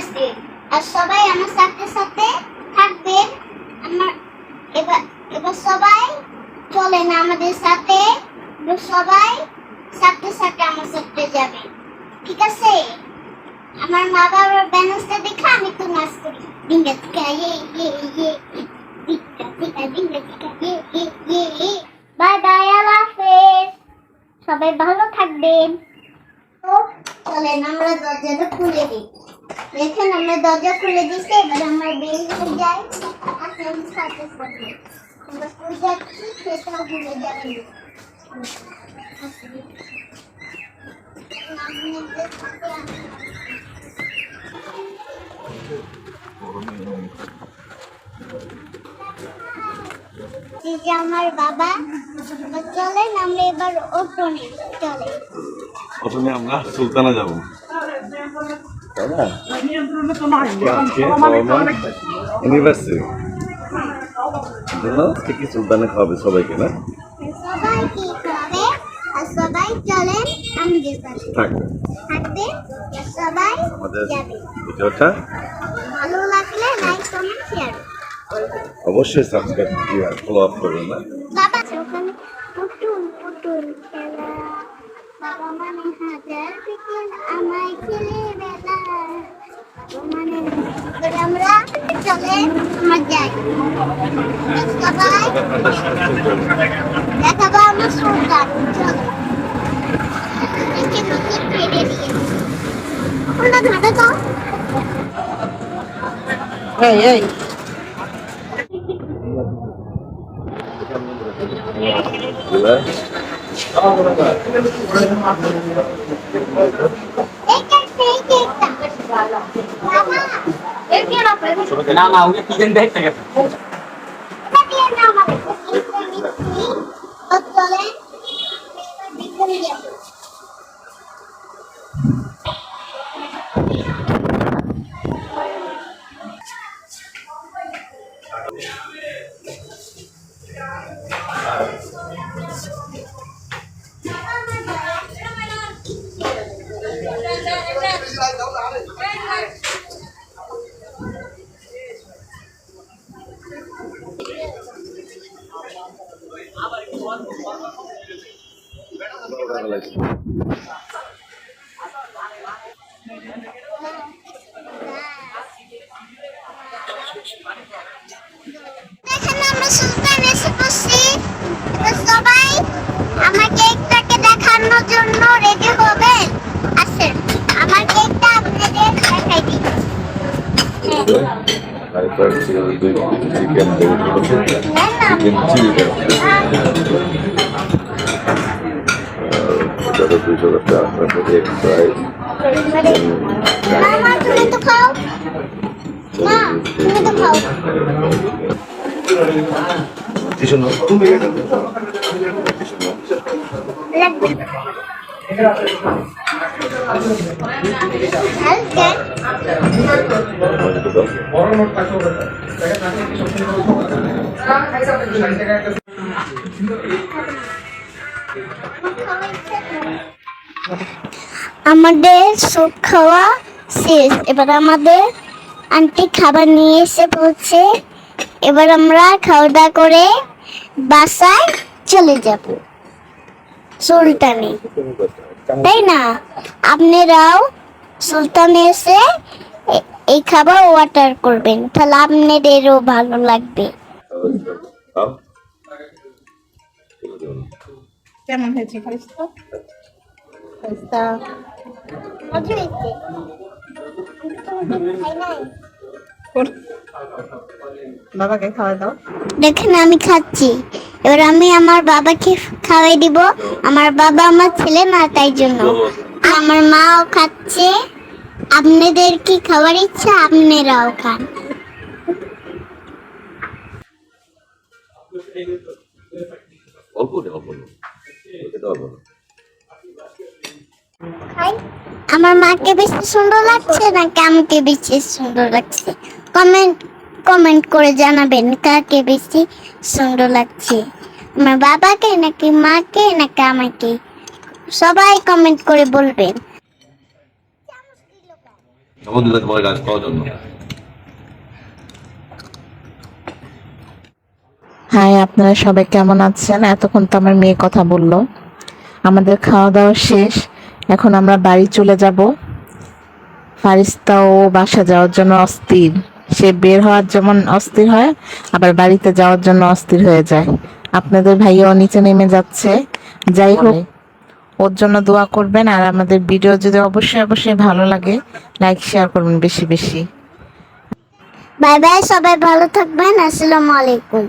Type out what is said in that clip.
আছে আর সবাই আমার সাথে সাথে থাকবেন আমার এবার এবার সবাই চলেন আমাদের সাথে। সবাই সাথে সাথে আমার সাথে যাবে। ঠিক আছে? আমার মা বাবার ব্যালেন্সটা দেখে আমি তো নাচ করি। ডিঙ্গা টিকা ইয়ে ইয়ে ইয়ে। টিকা টিকা, ডিঙ্গা টিকা ইয়ে ইয়ে ইয়ে ইয়ে। বাই বাই আল্লাহ সবাই ভালো থাকবেন। চলেন, আমরা দরজাটা খুলে দিই। দেখেন আমরা দরজা খুলে দিচ্ছি এবার আমরা বের হয়ে যাই আসেন সাথে সাথে আমরা কই যাচ্ছি, সেটাও ভুলে যাবেন আমার বাবা চলেন, আমরা এবার অটো নিই চলে প্রথমে আমরা সুলতানা যাব। তাই না আজকে ইউনিভার্সিটি থেকে সুলতানে খাওয়াবে সবাইকে না? সবাই কি খাবে আর সবাই চলেন আমাদের সাথে থাকবে। সবাই আমাদের ভিডিওটা ভালো লাগলে লাইক কমেন্ট শেয়ার অবশ্যই সাবস্ক্রাইব দিয়ে ফলো আপ করবেন না? বাবা ওখানে পুতুল পুতুল খেলা। বাবা মানে হাজার বিকেল আমায় খেলে বেলা। এই এই। এইটা সেইটা বাবা না না ওকে কিচেন দেখতে গেছে চলে তো সবাই আমার কেকটাকে দেখানোর জন্য রেডি হবেন আসেন আমার কেকটা আপনাদের দেখাই দিই চিকেন চিকেন টাকা আপনার এগ তুমি তো খাও মা তুমি তো খাও টিশু নাও তুমি লাগবে হালকা আমাদের স্যুপ খাওয়া শেষ। এবার আমাদের আন্টি খাবার নিয়ে এসে পৌঁছে এবার আমরা খাওয়া দাওয়া করে বাসায় চলে যাব। সুলতানে। তাই না? আপনারাও সুলতানে এসে এই খাবার অর্ডার করবেন। তাহলে আপনাদেরও ভালো লাগবে। কেমন হয়েছে নাই বাবাকে খাওয়া দাও? দেখেন আমি খাচ্ছি। এবার আমি আমার বাবাকে খাওয়াই দিব। আমার বাবা আমার ছেলে না তাই জন্য। আমার মাও খাচ্ছে। আপনাদের কি খাওয়ার ইচ্ছা আপনারাও খান। আমার মাকে বেশি সুন্দর লাগছে নাকি আমাকে বেশি সুন্দর লাগছে? কমেন্ট কমেন্ট করে জানাবেন কাকে বেশি সুন্দর লাগছে। আমার বাবাকে নাকি মাকে নাকি আমাকে? সবাই কমেন্ট করে বলবেন। বন্ধুদের তোমার গাছ পাওয়ার জন্য। হাই আপনারা সবাই কেমন আছেন? এতক্ষণ তো আমার মেয়ে কথা বলল। আমাদের খাওয়া দাওয়া শেষ। এখন আমরা বাড়ি চলে যাব। ফারিস্তাও বাসা যাওয়ার জন্য অস্থির। সে বের হওয়ার যেমন অস্থির হয় আবার বাড়িতে যাওয়ার জন্য অস্থির হয়ে যায়। আপনাদের ভাইয়াও নিচে নেমে যাচ্ছে। যাই হোক ওর জন্য দোয়া করবেন আর আমাদের ভিডিও যদি অবশ্যই অবশ্যই ভালো লাগে লাইক শেয়ার করবেন বেশি বেশি। বাই বাই সবাই ভালো থাকবেন আসসালামু আলাইকুম।